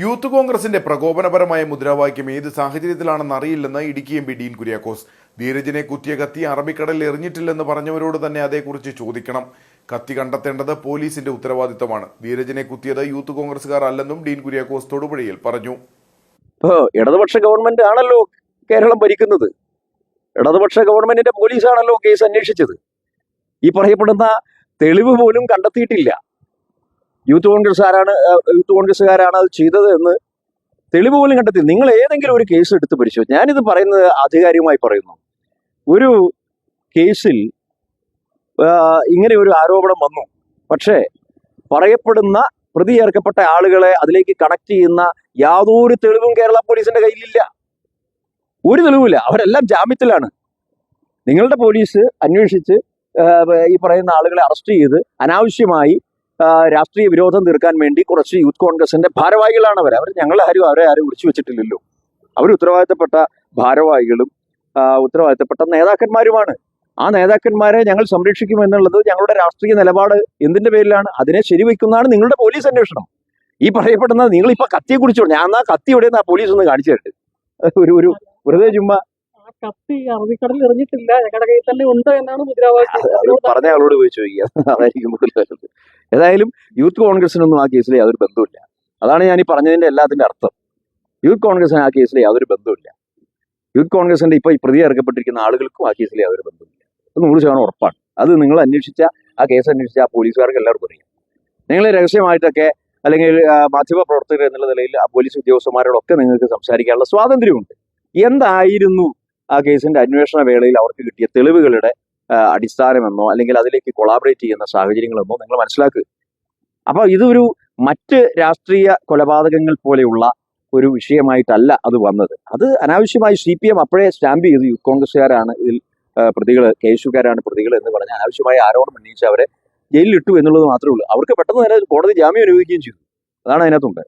Youth കോൺഗ്രസിന്റെ പ്രകോപനപരമായ മുദ്രാവാക്യം ഏത് സാഹചര്യത്തിലാണെന്ന് അറിയില്ലെന്ന് ഇടുക്കി എം പി ഡീൻ കുര്യാക്കോസ്. ധീരജിനെ കുത്തിയ കത്തി അറബിക്കടലിൽ എറിഞ്ഞിട്ടില്ലെന്ന് പറഞ്ഞവരോട് തന്നെ അതേക്കുറിച്ച് ചോദിക്കണം. കത്തി കണ്ടെത്തേണ്ടത് പോലീസിന്റെ ഉത്തരവാദിത്തമാണ് ധീരജിനെ കുത്തിയത് യൂത്ത് കോൺഗ്രസുകാർ അല്ലെന്നും ഡീൻ കുര്യാക്കോസ് തൊടുപുഴയിൽ പറഞ്ഞു. ഇടതുപക്ഷ ഗവൺമെന്റ് ആണല്ലോ കേരളം ഭരിക്കുന്നത്. ഇടതുപക്ഷ ഗവൺമെന്റിന്റെ പോലീസാണല്ലോ കേസ് അന്വേഷിച്ചത്. ഈ പറയപ്പെടുന്ന തെളിവ് പോലും കണ്ടെത്തിയിട്ടില്ല. യൂത്ത് കോൺഗ്രസ്സുകാരാണ് യൂത്ത് കോൺഗ്രസ്സുകാരാണ് അത് ചെയ്തത് എന്ന് തെളിവ് പോലും കണ്ടെത്തി നിങ്ങൾ ഏതെങ്കിലും ഒരു കേസ് എടുത്ത് പരിശോധിച്ചു ഞാനിത് പറയുന്നത് ആധികാരികമായി പറയുന്നു. ഒരു കേസിൽ ഇങ്ങനെ ഒരു ആരോപണം വന്നു. പക്ഷേ പറയപ്പെടുന്ന പ്രതി ചേർക്കപ്പെട്ട ആളുകളെ അതിലേക്ക് കണക്ട് ചെയ്യുന്ന യാതൊരു തെളിവും കേരള പോലീസിന്റെ കയ്യിലില്ല. ഒരു തെളിവില്ല അവരെല്ലാം ജാമ്യത്തിലാണ്. നിങ്ങളുടെ പോലീസ് അന്വേഷിച്ച് ഈ പറയുന്ന ആളുകളെ അറസ്റ്റ് ചെയ്ത് അനാവശ്യമായി രാഷ്ട്രീയ വിരോധം തീർക്കാൻ വേണ്ടി കുറച്ച് യൂത്ത് കോൺഗ്രസിന്റെ ഭാരവാഹികളാണ് അവർ അവർ ഞങ്ങളെ ആരും അവരെ ആരും വിളിച്ചു വെച്ചിട്ടില്ലല്ലോ. അവർ ഉത്തരവാദിത്തപ്പെട്ട ഭാരവാഹികളും ഉത്തരവാദിത്തപ്പെട്ട നേതാക്കന്മാരുമാണ്. ആ നേതാക്കന്മാരെ ഞങ്ങൾ സംരക്ഷിക്കും എന്നുള്ളത് ഞങ്ങളുടെ രാഷ്ട്രീയ നിലപാട് എന്തിന്റെ പേരിലാണ്? അതിനെ ശരിവെക്കുന്നതാണ് നിങ്ങളുടെ പോലീസ് അന്വേഷണം. ഈ പറയപ്പെടുന്നത് നിങ്ങൾ ഇപ്പൊ കത്തിയെ കുറിച്ചോ ഞാൻ ആ കത്തി എവിടെയെന്ന് ആ പോലീസ് ഒന്ന് കാണിച്ചു തരട്ടെ? ഒരു ഒരു വെറുതെ ചുമ്മാ. കത്തി അറബിക്കടലിൽ എറിഞ്ഞിട്ടില്ല. ഞങ്ങളുടെ കയ്യിൽ തന്നെ ഉണ്ട് എന്നാണ് മുദ്രാവാക്യം. പറഞ്ഞ ആളോട് പോയി ചോദിക്കുക അതായിരിക്കും കൂടുതൽ ഏതായാലും യൂത്ത് കോൺഗ്രസിനൊന്നും ആ കേസിൽ യാതൊരു ബന്ധമില്ല അതാണ് ഞാൻ ഈ പറഞ്ഞതിന്റെ എല്ലാത്തിന്റെ അർത്ഥം. യൂത്ത് കോൺഗ്രസിന് ആ കേസിൽ യാതൊരു ബന്ധമില്ല യൂത്ത് കോൺഗ്രസിന്റെ ഇപ്പോൾ ഈ പ്രതി ഇറക്കപ്പെട്ടിരിക്കുന്ന ആളുകൾക്കും ആ കേസിൽ യാതൊരു ബന്ധമില്ല അത് നൂറ് ശതമാനം ഉറപ്പാണ്. അത് നിങ്ങൾ അന്വേഷിച്ച ആ കേസ് അന്വേഷിച്ച ആ പോലീസുകാർക്ക് എല്ലാവർക്കും അറിയാം. നിങ്ങൾ രഹസ്യമായിട്ടൊക്കെ അല്ലെങ്കിൽ ആ, മാധ്യമ പ്രവർത്തകർ എന്നുള്ള നിലയിൽ ആ പോലീസ് ഉദ്യോഗസ്ഥന്മാരോടൊക്കെ നിങ്ങൾക്ക് സംസാരിക്കാനുള്ള സ്വാതന്ത്ര്യമുണ്ട്. എന്തായിരുന്നു ആ കേസിന്റെ അന്വേഷണ വേളയിൽ അവർക്ക് കിട്ടിയ തെളിവുകളുടെ അടിസ്ഥാനമെന്നോ അല്ലെങ്കിൽ അതിലേക്ക് കൊളാബറേറ്റ് ചെയ്യുന്ന സാഹചര്യങ്ങളെന്നോ നിങ്ങൾ മനസ്സിലാക്കുക. അപ്പോൾ ഇതൊരു മറ്റ് രാഷ്ട്രീയ കൊലപാതകങ്ങൾ പോലെയുള്ള ഒരു വിഷയമായിട്ടല്ല അത് വന്നത്. അത് അനാവശ്യമായി സി പി എം അപ്പോഴേ സ്റ്റാമ്പ് ചെയ്തു. യൂത്ത് കോൺഗ്രസ്സുകാരാണ് ഇതിൽ പ്രതികൾ കേസുകാരാണ് പ്രതികൾ എന്ന് പറഞ്ഞ് അനാവശ്യമായ ആരോപണം ഉന്നയിച്ച് അവരെ ജയിലിലിട്ടു എന്നുള്ളത് മാത്രമേ ഉള്ളൂ. അവർക്ക് പെട്ടെന്ന് തന്നെ കോടതി ജാമ്യം അനുവദിക്കുകയും ചെയ്തു. അതാണ് അതിനകത്തുണ്ട്.